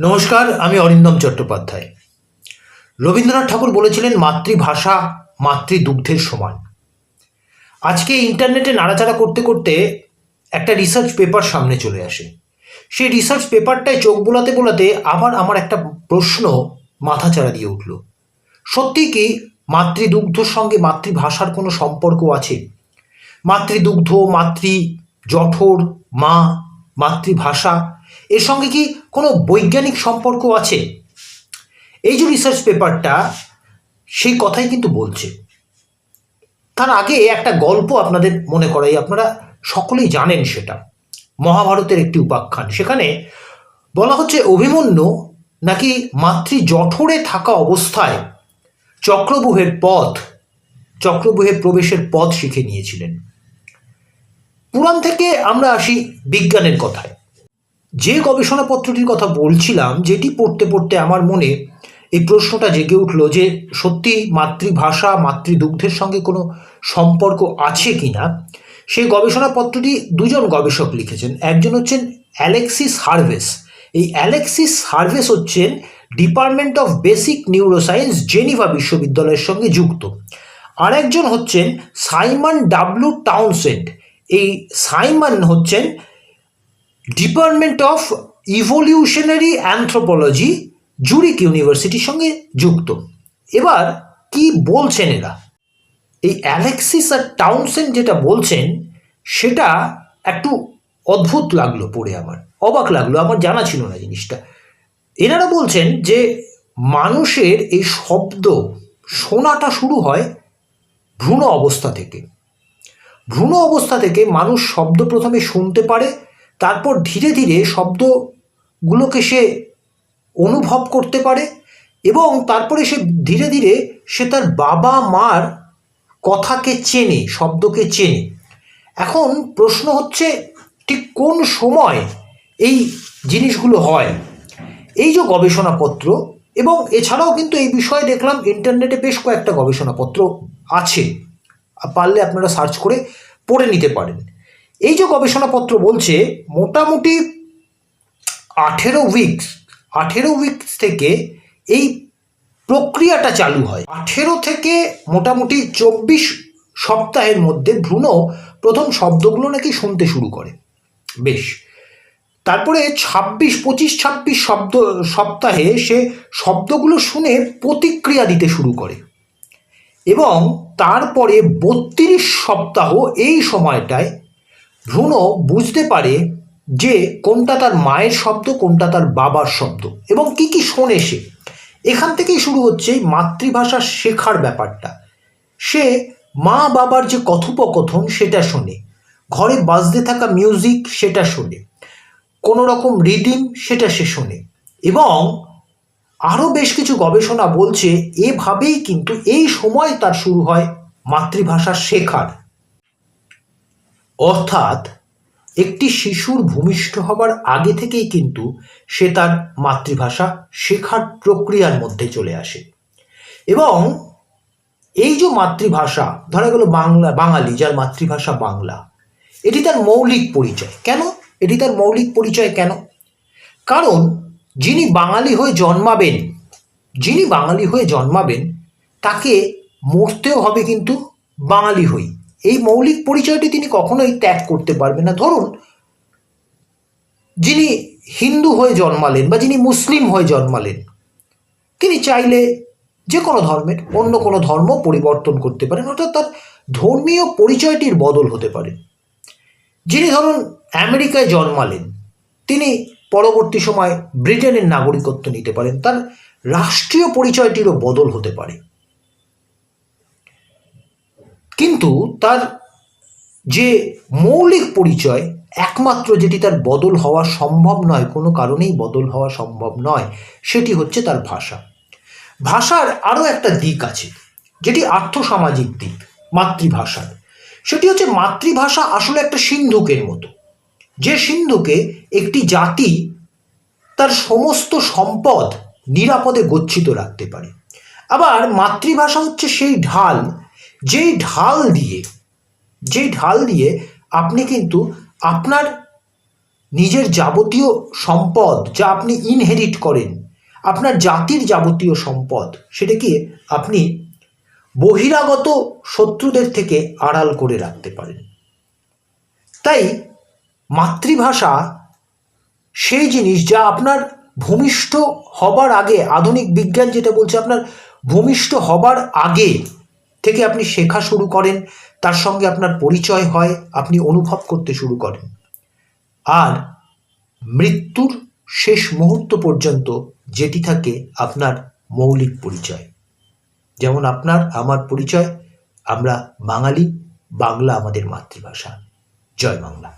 নমস্কার, আমি অরিন্দম চট্টোপাধ্যায়। রবীন্দ্রনাথ ঠাকুর বলেছিলেন, মাতৃভাষা মাতৃদুগ্ধের সমান। আজকে ইন্টারনেটে নাড়াচাড়া করতে করতে একটা রিসার্চ পেপার সামনে চলে আসে। সেই রিসার্চ পেপারটায় চোখ বোলাতে বোলাতে আবার আমার একটা প্রশ্ন মাথাচাড়া দিয়ে উঠল। সত্যি কি মাতৃদুগ্ধর সঙ্গে মাতৃভাষার কোনো সম্পর্ক আছে? মাতৃদুগ্ধ, মাতৃ জঠর, মা, মাতৃভাষা এর সঙ্গে কি কোনো বৈজ্ঞানিক সম্পর্ক আছে? এই যে রিসার্চ পেপারটা সেই কথাই কিন্তু বলছে। তার আগে একটা গল্প আপনাদের মনে করাই, আপনারা সকলেই জানেন সেটা। মহাভারতের একটি উপাখ্যান। সেখানে বলা হচ্ছে, অভিমন্যু নাকি মাতৃ জঠরে থাকা অবস্থায় চক্রবুহের পথ, চক্রবুহের প্রবেশের পথ শিখে নিয়েছিলেন? পুরাণ থেকে আমরা আসি বিজ্ঞানের কথায়। যে গবেষণাপত্রটির কথা বলছিলাম, যেটি পড়তে পড়তে আমার মনে এই প্রশ্নটা জেগে উঠল যে সত্যি মাতৃভাষা, মাতৃদুগ্ধের সঙ্গে কোনো সম্পর্ক আছে কি না? সেই গবেষণাপত্রটি দুজন গবেষক লিখেছেন। একজন হচ্ছেন অ্যালেক্সিস হার্ভেস। এই অ্যালেক্সিস হার্ভেস হচ্ছেন department of basic neuroscience Geneva বিশ্ববিদ্যালয়ের সঙ্গে যুক্ত। আরেকজন হচ্ছেন সাইমন ডাব্লু টাউনসেন্ড এই সাইমন হচ্ছেন department of evolutionary anthropology Zurich ইউনিভার্সিটির সঙ্গে যুক্ত। এবার কি বলছেন এরা? এই অ্যালেক্সিস আর টাউনসেন্ড যেটা বলছেন, সেটা একটু অদ্ভুত লাগল পড়ে আমার। অবাক লাগল, আমার জানা ছিল না জিনিসটা। এনারা বলছেন যে মানুষের এই শব্দ শোনাটা শুরু হয় ভ্রূণ অবস্থা থেকে। ভ্রূণ অবস্থা থেকে মানুষ শব্দ প্রথমে শুনতে পারে তারপর ধীরে ধীরে শব্দগুলোকে সে অনুভব করতে পারে এবং তারপরে সে ধীরে ধীরে সে তার বাবা মার কথাকে চেনে, শব্দকে চেনে। এখন প্রশ্ন হচ্ছে, ঠিক কোন সময় এই জিনিসগুলো হয়? এই যে গবেষণাপত্র এবং এছাড়াও কিন্তু এই বিষয়ে দেখলাম ইন্টারনেটে বেশ কয়েকটা গবেষণাপত্র আছে। পারলে আপনারা সার্চ করে পড়ে নিতে পারেন। এই যে গবেষণাপত্র বলছে, মোটামুটি আঠেরো উইকস আঠেরো উইকস থেকে এই প্রক্রিয়াটা চালু হয়। আঠেরো থেকে মোটামুটি চব্বিশ সপ্তাহের মধ্যে ভ্রূণ প্রথম শব্দগুলো নাকি শুনতে শুরু করে। বেশ। তারপরে ছাব্বিশ, পঁচিশ, ছাব্বিশ শব্দ, সপ্তাহে সে শব্দগুলো শুনে প্রতিক্রিয়া দিতে শুরু করে। এবং তারপরে বত্রিশ সপ্তাহ এই সময়টায় ভ্রূণ বুঝতে পারে যে কোনটা তার মায়ের শব্দ, কোনটা তার বাবার শব্দ। এবং কি কি শোনে সে? এখান থেকেই শুরু হচ্ছে এই মাতৃভাষা শেখার ব্যাপারটা। সে মা বাবার যে কথোপকথন, সেটা শোনে। ঘরে বাজতে থাকা মিউজিক, সেটা শোনে। কোনো রকম রিডিম সেটা সে শোনে। এবং আরও বেশ কিছু গবেষণা বলছে, এভাবেই কিন্তু এই সময় তার শুরু হয় মাতৃভাষা শেখার। অর্থাৎ একটি শিশুর ভূমিষ্ঠ হবার আগে থেকেই কিন্তু সে তার মাতৃভাষা শেখার প্রক্রিয়ার মধ্যে চলে আসে। এবং এই যে মাতৃভাষা, ধরা গেল বাংলা, বাঙালি, যার মাতৃভাষা বাংলা, এটি তার মৌলিক পরিচয়। কেন? এটি তার মৌলিক পরিচয় কেন? কারণ যিনি বাঙালি হয়ে জন্মাবেন, যিনি বাঙালি হয়ে জন্মাবেন, তাকে মরতেও হবে কিন্তু বাঙালি হই এই মৌলিক পরিচয়টি তিনি কখনোই ত্যাগ করতে পারবেন না। ধরুন, যিনি হিন্দু হয়ে জন্মালেন বা যিনি মুসলিম হয়ে জন্মালেন, তিনি চাইলে যে কোনো ধর্মের, অন্য কোনো ধর্ম পরিবর্তন করতে পারেন, অর্থাৎ তার ধর্মীয় পরিচয়টির বদল হতে পারে। যিনি ধরুন আমেরিকায় জন্মালেন, তিনি পরবর্তী সময় ব্রিটেনের নাগরিকত্ব নিতে পারেন, তার রাষ্ট্রীয় পরিচয়টিরও বদল হতে পারে। কিন্তু তার যে মৌলিক পরিচয়, একমাত্র যেটি তার বদল হওয়া সম্ভব নয়, কোনো কারণেই বদল হওয়া সম্ভব নয়, সেটি হচ্ছে তার ভাষা। ভাষার আরও একটা দিক আছে, যেটি আর্থসামাজিক দিক, মাতৃভাষার। সেটি হচ্ছে মাতৃভাষা আসলে একটা সিন্ধুকের মতো। যে সিন্ধুকে একটি জাতি তার সমস্ত সম্পদ নিরাপদে গচ্ছিত রাখতে পারে। আবার মাতৃভাষা হচ্ছে সেই ঢাল যেই ঢাল দিয়ে যেই ঢাল দিয়ে আপনি কিন্তু আপনার নিজের যাবতীয় সম্পদ যা আপনি ইনহেরিট করেন, আপনার জাতির যাবতীয় সম্পদ, সেটাকে আপনি বহিরাগত শত্রুদের থেকে আড়াল করে রাখতে পারেন। তাই মাতৃভাষা সেই জিনিস যা আপনার ভূমিষ্ঠ হবার আগে, আধুনিক বিজ্ঞান যেটা বলছে আপনার ভূমিষ্ঠ হবার আগে থেকে আপনি শেখা শুরু করেন, তার সঙ্গে আপনার পরিচয় হয়, আপনি অনুভব করতে শুরু করেন। আর মৃত্যুর শেষ মুহূর্ত পর্যন্ত যেটি থাকে আপনার মৌলিক পরিচয়। যেমন আপনার, আমার পরিচয়, আমরা বাঙালি, বাংলা আমাদের মাতৃভাষা। জয় বাংলা।